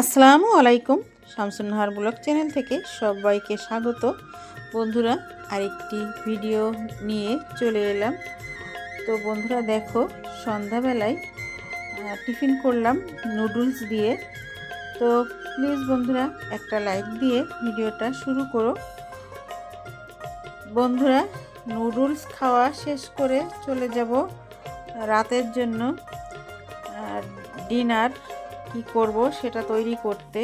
আসসালামু আলাইকুম, Shamsunnahar blog channel থেকে সবাইকে স্বাগত। বন্ধুরা, আরেকটি ভিডিও নিয়ে চলে এলাম। তো বন্ধুরা, দেখো, সন্ধ্যাবেলায় টিফিন করলাম নুডলস দিয়ে। তো প্লিজ বন্ধুরা, একটা লাইক দিয়ে ভিডিওটা শুরু করো। বন্ধুরা, নুডলস খাওয়া শেষ করে চলে যাব রাতের জন্য ডিনার কি করব সেটা তৈরি করতে।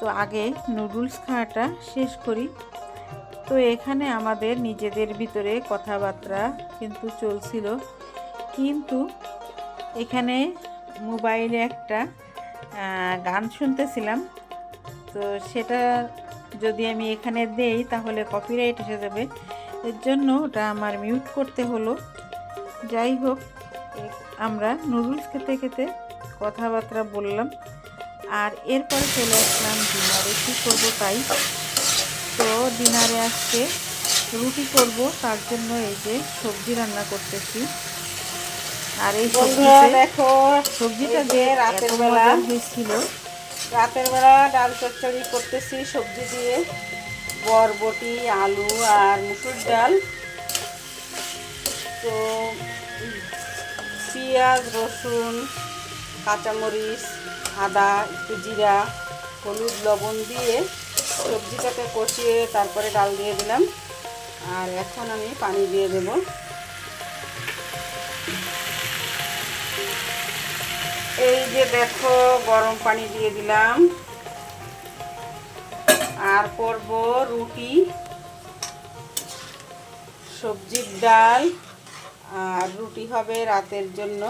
তো আগে নুডলস খাওয়াটা শেষ করি। তো এখানে আমাদের নিজেদের ভিতরে কথাবার্তা কিন্তু চলছিল। কিন্তু এখানে মোবাইলে একটা গান শুনতেছিলাম। তো সেটা যদি আমি এখানে দেই তাহলে কপিরাইট এসে যাবে। এর জন্য ওটা আমার মিউট করতে হলো। যাই হোক আমরা নুডলস খেতে খেতে কথাবার্তা বললাম। আর এরপরে চলে আসলাম ডিনারে। কী করব তাই? তো ডিনারে আজকে রুটি করব তার জন্য এই যে সবজি রান্না করতেছি। আর এই সবজিতে দেখো সবজিটা যে রাতের বেলা হয়েছিল। রাতের বেলা ডাল চচ্চড়ি করতেছি সবজি দিয়ে। বরবটি আলু আর মুসুর ডাল। তো পেঁয়াজ, রসুন, কাঁচামরিচ, আদা, একটু জিরা, হলুদ, লবণ দিয়ে সবজিটাকে কষিয়ে তারপরে ডাল দিয়ে দিলাম। আর এখন আমি পানি দিয়ে দেবো। এই যে দেখো, গরম পানি দিয়ে দিলাম। আর করব রুটি, সবজির ডাল। আর রুটি হবে রাতের জন্য।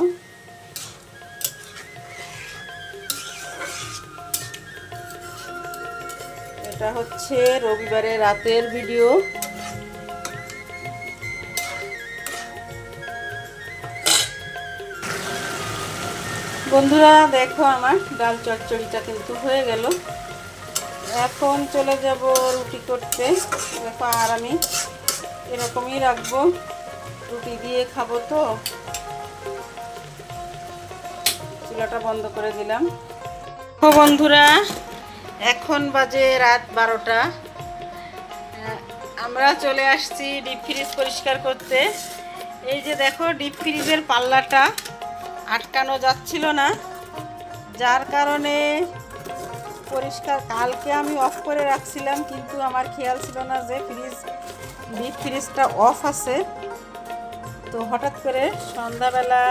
এটা হচ্ছে রবিবারে রাতের ভিডিও। বন্ধুরা, দেখো আমার ডাল চচ্চড়িটা কিন্তু হয়ে গেল। এখন চলে যাব রুটি করতে। দেখো আর আমি এরকমই রাখব। রুটি দিয়ে খাব তো। চুলাটা বন্ধ করে দিলাম। বন্ধুরা, এখন বাজে রাত বারোটা। আমরা চলে আসছি ডিপ ফ্রিজ পরিষ্কার করতে। এই যে দেখো, ডিপ ফ্রিজের পাল্লাটা আটকানো যাচ্ছিল না। যার কারণে পরিষ্কার কালকে আমি অফ করে রাখছিলাম, কিন্তু আমার খেয়াল ছিল না যে ফ্রিজ, ডিপ ফ্রিজটা অফ আছে। তো হঠাৎ করে সন্ধ্যাবেলা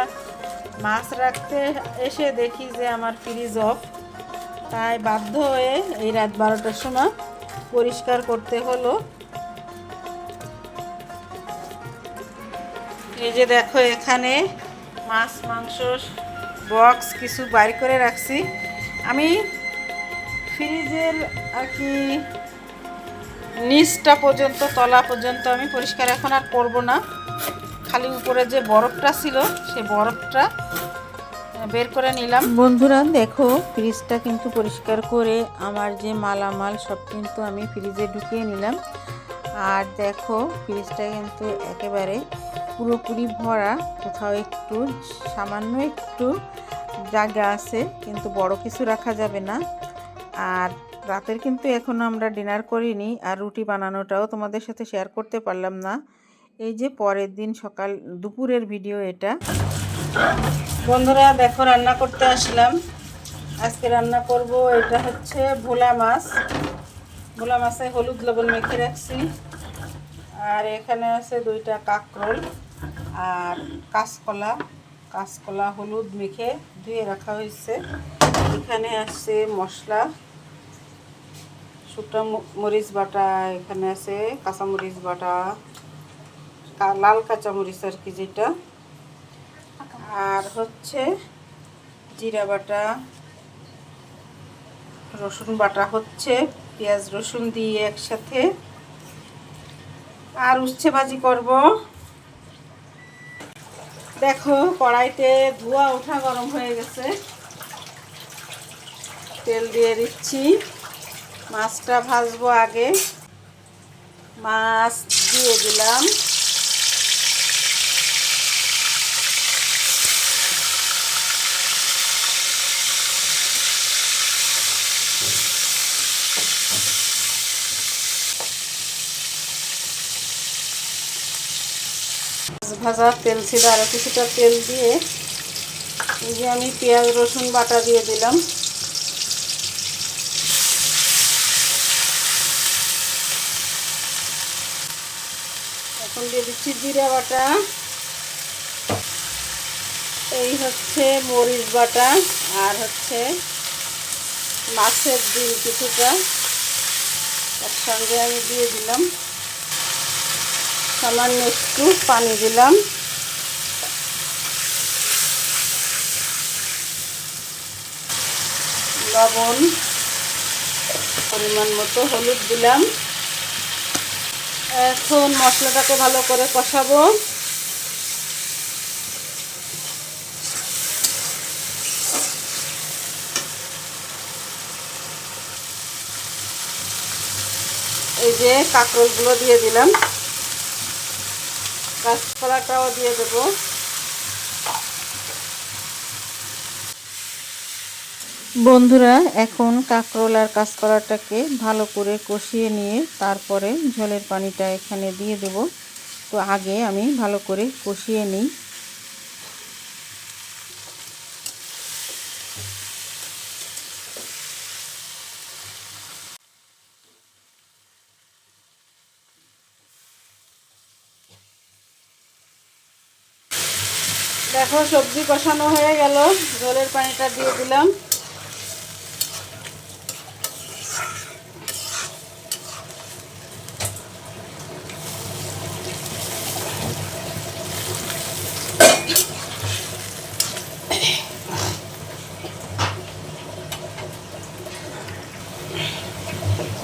মাছ রাখতে এসে দেখি যে আমার ফ্রিজ অফ তাই বাধ্য হয়ে এই রাত বারোটার সময় পরিষ্কার করতে হলো। এই যে দেখো, এখানে মাছ, মাংস বক্স কিছু বাইর করে রাখছি। আমি ফ্রিজের আর কি নিচটা পর্যন্ত, তলা পর্যন্ত আমি পরিষ্কার এখন আর করব না। খালি উপরে যে বরফটা ছিল, সে বরফটা বের করে নিলাম। বন্ধুরা, দেখো, ফ্রিজটা কিন্তু পরিষ্কার করে আমার যে মালামাল, সব কিন্তু আমি ফ্রিজে ঢুকিয়ে নিলাম। আর দেখো, ফ্রিজটা কিন্তু একেবারে পুরোপুরি ভরা, কোথাও একটু সামান্য একটু জায়গা আছে, কিন্তু বড় কিছু রাখা যাবে না। আর রাতের কিন্তু এখনও আমরা ডিনার করিনি, আর রুটি বানানোটাও তোমাদের সাথে শেয়ার করতে পারলাম না। এই যে পরের দিন সকাল দুপুরের ভিডিও এটা। বন্ধুরা, দেখো, রান্না করতে আসলাম। আজকে রান্না করব, এটা হচ্ছে ভোলা মাছ। ভোলা মাছে হলুদ লবণ মেখে রাখছি। আর এখানে আছে দুইটা কাঁকরোল আর কাঁচকলা। কাঁচকলা, হলুদ মেখে ধুয়ে রাখা হয়েছে। এখানে আছে মশলা, শুকনো মরিচ বাটা, এখানে আছে কাঁচামরিচ বাটা। লাল কাঁচামরিচ আর কি যেটা। আর হচ্ছে জিরা বাটা, রসুন বাটা হচ্ছে, পেঁয়াজ রসুন দিয়ে একসাথে। আর উচ্ছে ভাজি করব। দেখো, কড়াইতে ধোয়া ওঠা গরম হয়ে গেছে। তেল দিয়ে দিচ্ছি। মাছটা ভাজবো আগে। মাছ দিয়ে দিলাম। ভাজা তেল ছিল আরও কিছুটা তেল দিয়ে এই যে আমি পেঁয়াজ, রসুন বাটা দিয়ে দিলাম। এখন দিয়ে দিচ্ছি জিরা বাটা। এই হচ্ছে মরিচ বাটা আর হচ্ছে মাছের ডিম কিছুটা। তার সঙ্গে আমি দিয়ে দিলাম। সামান্য একটু পানি দিলাম। লবণ পরিমাণ মতো হলুদ দিলাম। এখন মশলাটাকে ভালো করে কষাবো। এই যে কাঁকরোলগুলো দিয়ে দিলাম। কাঁচকলাটাও দিয়ে দেবো। বন্ধুরা, এখন কাঁকরোল আর কাঁচকলাটাকে ভালো করে কষিয়ে নিয়ে তারপরে ঝোলের পানিটা এখানে দিয়ে দেব। তো আগে আমি ভালো করে কষিয়ে নিই। দেখো, সবজি কষানো হয়ে গেল। জলের পানিটা দিয়ে দিলাম।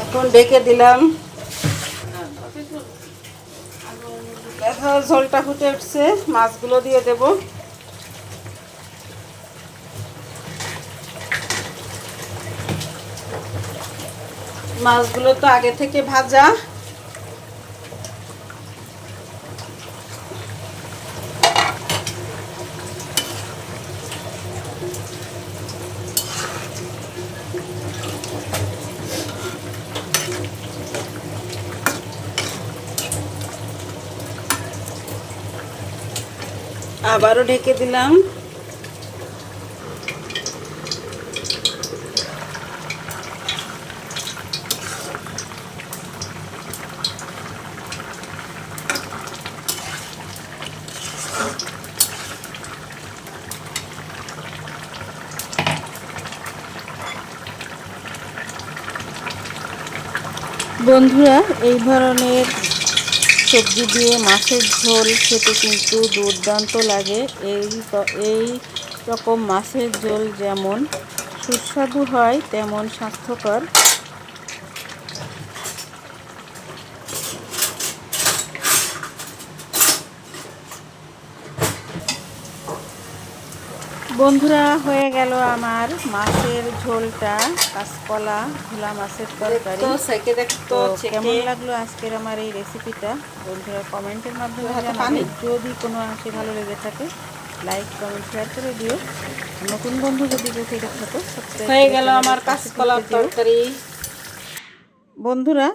এখন ডেকে দিলাম। দেখো ঝোলটা ফুটে উঠছে। মাছগুলো দিয়ে দেব। মাছগুলো তো আগে থেকে ভাজা। আবারও ঢেকে দিলাম। বন্ধুরা, এই ধরনের সবজি দিয়ে মাছের ঝোল খেতে কিন্তু দুর্দান্ত লাগে। এই এই রকম মাছের ঝোল যেমন সুস্বাদু হয়, তেমন স্বাস্থ্যকর। বন্ধুরা হয়ে গেল আমার মাছের ঝোলটা কাঁচকলা ভোলা মাছের তরকারি। তো কেমন লাগল আজকের আমার এই রেসিপিটা বন্ধুরা কমেন্টের মাধ্যমে জানাবে। যদি কোনো অংশে ভালো লেগে থাকে লাইক কমেন্ট শেয়ার করে দিও। নতুন বন্ধু যদি কেউ থেকে হয়ে গেল আমার কাঁচকলার তরকারি। বন্ধুরা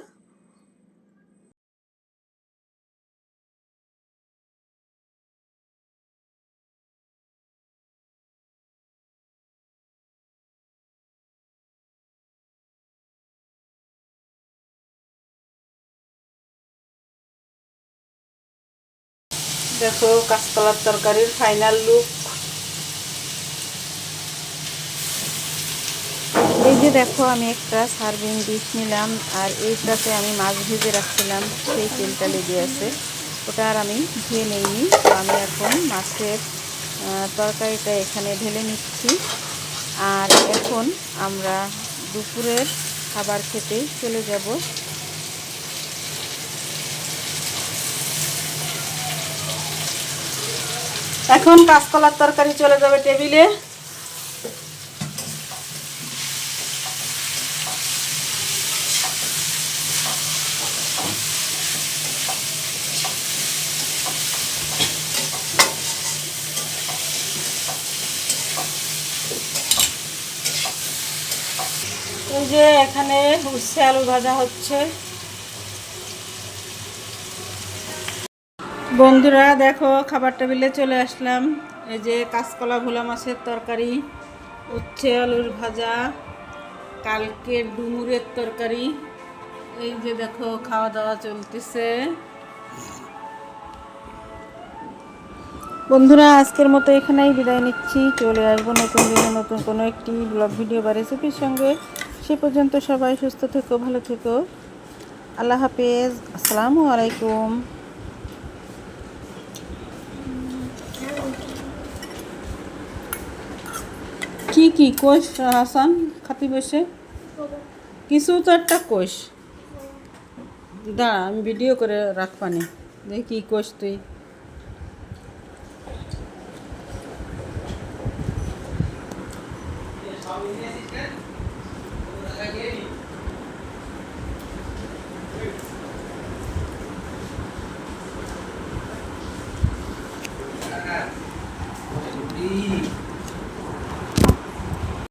দেখো, কাঁচকলার তরকারির ফাইনাল লুক এই যে দেখো, আমি একটা সার্ভিং ডিশ নিলাম, আর এইটাতে আমি মাছ ভেজে রাখছিলাম, সেই তেলটা লেগে আছে। ওটা আর আমি ধুয়ে নেইনি, তো আমি এখন মাছের তরকারিটা এখানে ঢেলে নিচ্ছি। আর এখন আমরা দুপুরের খাবার খেতে চলে যাব। এখন কাঁচকলার তরকারি চলে যাবে টেবিলে। যে এখানে উচ্ছে আলু ভাজা হচ্ছে। বন্ধুরা, দেখো, খাবার টেবিলে চলে আসলাম। এই যে কাঁচকলা ভোলা মাছের তরকারি, উচ্ছে, আলুর ভাজা, কালকে ডুমুরের তরকারি। এই যে দেখো খাওয়া দাওয়া চলতেছে। বন্ধুরা, আজকের মতো এখানেই বিদায় নিচ্ছি। চলে আসব নতুন দিনে নতুন কোনো একটি ব্লগ, ভিডিও বা রেসিপির সঙ্গে। সে পর্যন্ত সবাই সুস্থ থেকো, ভালো থেকো। আল্লাহ হাফেজ। আসসালামু আলাইকুম। কি কি কোষ হাসান, খাতি বসে। কিছু তো একটা কোষ। দাঁড়া, আমি ভিডিও করে রাখবানি দেখি কি কোষ তুই। Đi.